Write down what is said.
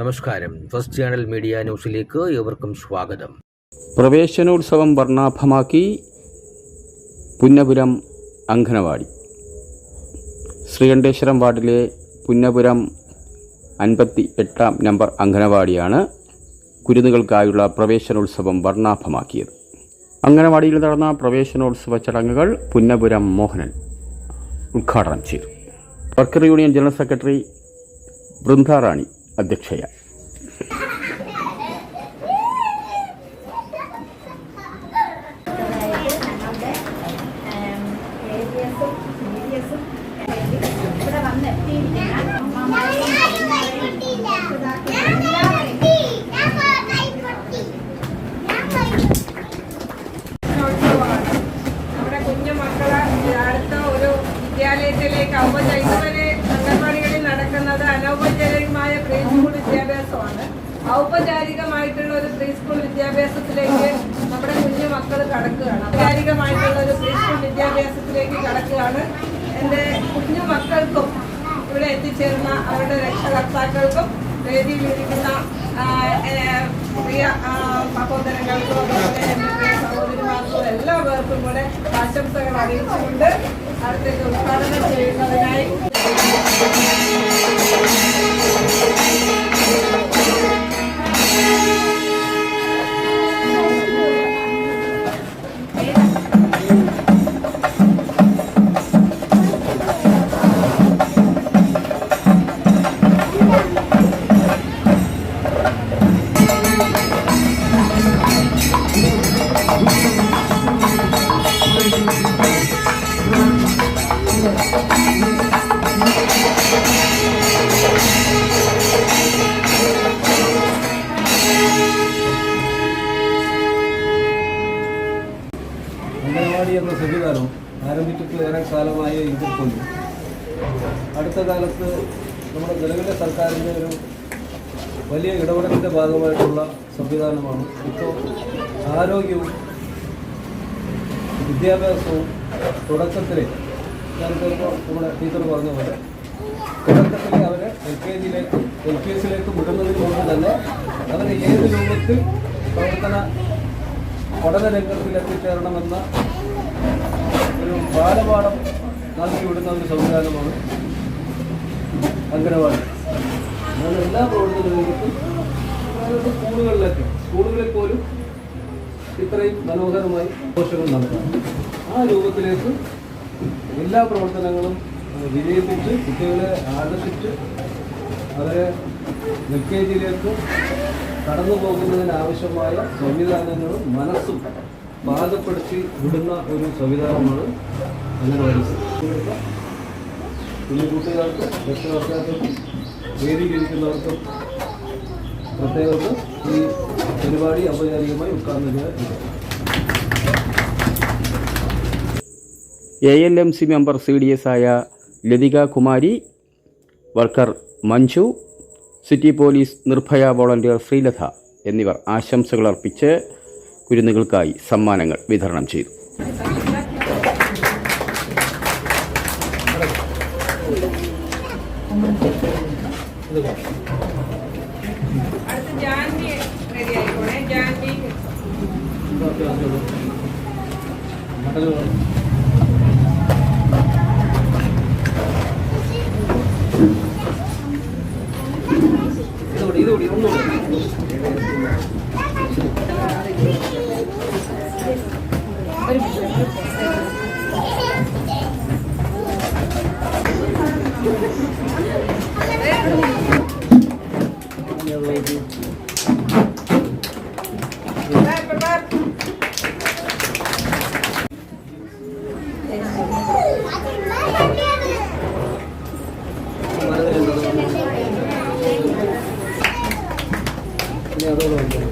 നമസ്കാരം. First channel media ന്യൂസിലേക്ക് ഏവർക്കും സ്വാഗതം. പ്രവേശനോത്സവം വർണാഭമാക്കി പുന്നപുരം അങ്കണവാടി ശ്രീകണ്ഠേശ്വരം വാർഡിലെ പുന്നപുരം അൻപത്തി എട്ടാം നമ്പർ അങ്കണവാടിയാണ് കുരുന്നുകൾക്കായുള്ള പ്രവേശനോത്സവം വർണാഭമാക്കിയത്. അങ്കണവാടിയിൽ നടന്ന പ്രവേശനോത്സവ ചടങ്ങുകൾ പുന്നപുരം മോഹനൻ ഉദ്ഘാടനം ചെയ്തു. Worker union general secretary Brindarani అధ్యక్షయ్య. ഔപചാരികമായിട്ടുള്ള ഒരു പ്രീ സ്കൂൾ വിദ്യാഭ്യാസത്തിലേക്ക് നമ്മുടെ കുഞ്ഞു മക്കൾ കടക്കുകയാണ്. ഔപചാരികമായിട്ടുള്ള ഒരു പ്രീ സ്കൂൾ വിദ്യാഭ്യാസത്തിലേക്ക് കടക്കുകയാണ്. എന്റെ കുഞ്ഞു മക്കൾക്കും ഇവിടെ എത്തിച്ചേർന്ന അവരുടെ രക്ഷകർത്താക്കൾക്കും വേദിയിലിരിക്കുന്ന പ്രിയ സഹോദരങ്ങൾക്കും അതുപോലെ എന്റെ എല്ലാവർക്കും കൂടെ ആശംസകൾ അറിയിച്ചുകൊണ്ട് അടുത്തേക്ക് അംഗനവാടി എന്ന സംവിധാനം ആരംഭിച്ചിട്ട് ഏറെ കാലമായ ഇതിൽ അടുത്ത കാലത്ത് നമ്മുടെ നിലവിലെ സർക്കാരിന്റെ ഒരു വലിയ ഇടപെടലിന്റെ ഭാഗമായിട്ടുള്ള സംവിധാനമാണ്. ഇപ്പോൾ ആരോഗ്യവും വിദ്യാഭ്യാസവും തുടക്കത്തിലെ ഞാൻ ചിലപ്പോൾ നമ്മുടെ ടീച്ചർ പറഞ്ഞ പോലെ തുടക്കത്തിൽ അവരെ എൽ കെ ജിയിലേക്ക് എൽ പി എസിലേക്ക് വിടുന്നതിന് മുമ്പ് തന്നെ അവരെ ഏത് രൂപത്തിൽ പ്രവർത്തന പഠന രംഗത്തിൽ എത്തിച്ചേരണമെന്ന ഒരു ബാലപാഠം നൽകി വിടുന്ന ഒരു സംവിധാനമാണ് അംഗനവാടി അങ്ങനെ എല്ലാ പ്രവർത്തന രംഗത്തും അതായത് സ്കൂളുകളിലൊക്കെ സ്കൂളുകളിൽ പോലും ഇത്രയും മനോഹരമായി ആഘോഷങ്ങൾ നടത്താം. ആ രൂപത്തിലേക്ക് എല്ലാ പ്രവർത്തനങ്ങളും വിജയിപ്പിച്ച് കുട്ടികളെ ആകർഷിച്ച് അവരെ എൽ കെ ജിയിലേക്ക് കടന്നു പോകുന്നതിനാവശ്യമായ സംവിധാനങ്ങളും മനസ്സും പാകപ്പെടുത്തി വിടുന്ന ഒരു സംവിധാനമാണ് അംഗനവാടി കുഞ്ഞു കൂട്ടുകാർക്കും രക്ഷകർത്താക്കൾക്കും വേദിയിലിരിക്കുന്നവർക്കും പ്രത്യേകർക്ക് ഈ പരിപാടി ഔപചാരികമായി ഉദ്ഘാടനം A L M C member C D S ആയ Lathika Kumari worker Manju city police Nirbhaya volunteer Sreelatha എന്നിവർ ആശംസകൾ അർപ്പിച്ച് കുരുന്നുകൾക്കായി സമ്മാനങ്ങൾ വിതരണം ചെയ്തു. Thank ജാൻവി ഉണ്ട്